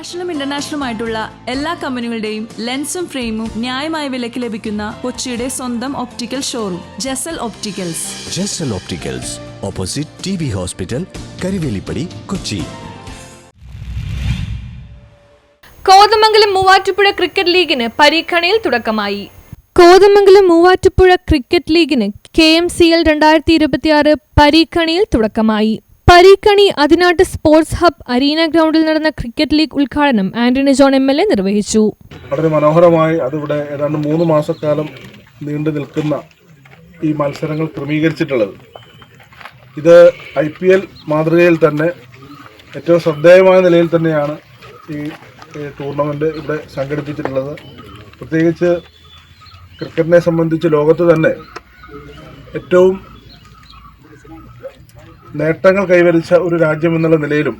നാഷണലും ഇന്റർനാഷണലും ആയിട്ടുള്ള എല്ലാ കമ്പനികളുടെയും ലെൻസും ഫ്രെയിമും ന്യായമായ വിലയ്ക്ക് ലഭിക്കുന്ന കൊച്ചിയുടെ സ്വന്തം optical showroom Jasal opticals Jasal opticals opposite T B hospital Karivelippady Kochi Kothamangalam Muvattupuzha cricket ലീഗിന് പരീക്ഷണയിൽ തുടക്കമായി. കോതമംഗലം മൂവാറ്റുപുഴ ക്രിക്കറ്റ് ലീഗിന് കെ എം സി എൽ രണ്ടായിരത്തി ഇരുപത്തിയാറ് പരീക്ഷണിയിൽ തുടക്കമായി. പരീക്കണി അതിനാട്ട് സ്പോർട്സ് ഹബ് അരീന ഗ്രൗണ്ടിൽ നടന്ന ക്രിക്കറ്റ് ലീഗ് ഉദ്ഘാടനം Antony John M L A നിർവഹിച്ചു. വളരെ മനോഹരമായി അതിവിടെ ഏതാണ്ട് മൂന്ന് മാസക്കാലം നീണ്ടു നിൽക്കുന്ന ഈ മത്സരങ്ങൾ ക്രമീകരിച്ചിട്ടുള്ളത്. ഇത് ഐ പി എൽ മാതൃകയിൽ തന്നെ ഏറ്റവും ശ്രദ്ധേയമായ നിലയിൽ തന്നെയാണ് ഈ ടൂർണമെന്റ് ഇവിടെ സംഘടിപ്പിച്ചിട്ടുള്ളത്. പ്രത്യേകിച്ച് ക്രിക്കറ്റിനെ സംബന്ധിച്ച് ലോകത്ത് തന്നെ ഏറ്റവും നേട്ടങ്ങൾ കൈവരിച്ച ഒരു രാജ്യം എന്നുള്ള നിലയിലും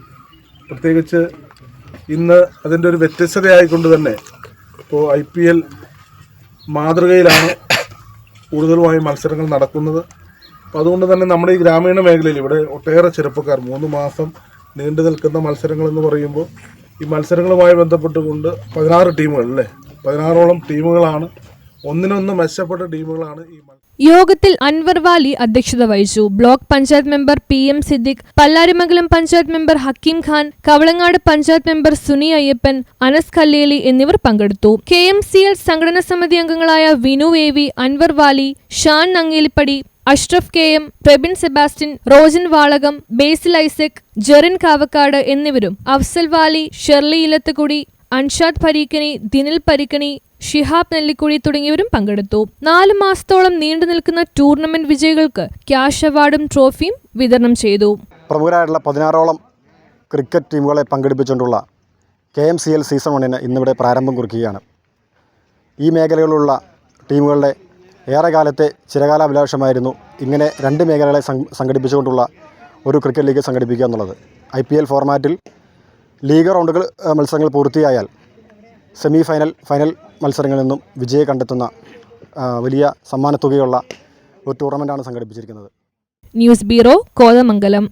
പ്രത്യേകിച്ച് ഇന്ന് അതിന്റെ ഒരു വ്യത്യസ്തതയായിക്കൊണ്ട് തന്നെ ഇപ്പോൾ ഐ പി എൽ മാതൃകയിലാണ് കൂടുതലുമായി മത്സരങ്ങൾ നടക്കുന്നത്. അപ്പോൾ അതുകൊണ്ട് തന്നെ നമ്മുടെ ഈ ഗ്രാമീണ മേഖലയിൽ ഇവിടെ ഒട്ടേറെ ചെറുപ്പക്കാർ മൂന്ന് മാസം നീണ്ടു നിൽക്കുന്ന മത്സരങ്ങൾ എന്ന് പറയുമ്പോൾ ഈ മത്സരങ്ങളുമായി ബന്ധപ്പെട്ടുകൊണ്ട് പതിനാറ് ടീമുകൾ അല്ലേ? പതിനാറോളം ടീമുകളാണ് ഒന്നിനൊന്ന് മെച്ചപ്പെട്ട ടീമുകളാണ് ഈ യോഗത്തിൽ അൻവർ വാലി അധ്യക്ഷത വഹിച്ചു. Block panchayat member P M Siddique Pallarimangalam panchayat member Hakeem Khan Kavalangad panchayat member Suni Ayyappan Anas Kalleli എന്നിവർ പങ്കെടുത്തു. കെ എം സി എൽ സംഘടനാ സമിതി അംഗങ്ങളായ Vinu A V Anwar Vali Shan Nangelippady Ashraf K M Prabin Sebastian Rojan Valakom Basil Isaac Jerin Kavakkad എന്നിവരും. Afsal Vali Shirley ഇലത്തുകുടി Anshad പരീക്കണി Dinil പരീക്കണി Shihab Nellikuzhi തുടങ്ങിയവരും പങ്കെടുത്തു. നാലു മാസത്തോളം നീണ്ടു നിൽക്കുന്ന ടൂർണമെന്റ് വിജയികൾക്ക് ക്യാഷ് അവാർഡും ട്രോഫിയും വിതരണം ചെയ്തു. പ്രമുഖരായിട്ടുള്ള പതിനാറോളം ക്രിക്കറ്റ് ടീമുകളെ പങ്കെടുപ്പിച്ചുകൊണ്ടുള്ള K M C L season വണ്ണിന് ഇന്നിവിടെ പ്രാരംഭം കുറിക്കുകയാണ്. ഈ മേഖലകളിലുള്ള ടീമുകളുടെ ഏറെ കാലത്തെ ചിരകാലാഭിലാഷമായിരുന്നു ഇങ്ങനെ രണ്ട് മേഖലകളെ സംഘടിപ്പിച്ചുകൊണ്ടുള്ള ഒരു ക്രിക്കറ്റ് ലീഗ് സംഘടിപ്പിക്കുക എന്നുള്ളത്. ഐ പി എൽ ഫോർമാറ്റിൽ ലീഗ് റൗണ്ടുകൾ മത്സരങ്ങൾ പൂർത്തിയായാൽ സെമി ഫൈനൽ ഫൈനൽ മത്സരങ്ങളിൽ നിന്നും വിജയം കണ്ടെത്തുന്ന വലിയ സമ്മാനത്തുകയുള്ള ഒരു ടൂർണമെന്റാണ് സംഘടിപ്പിച്ചിരിക്കുന്നത്. News bureau Kothamangalam.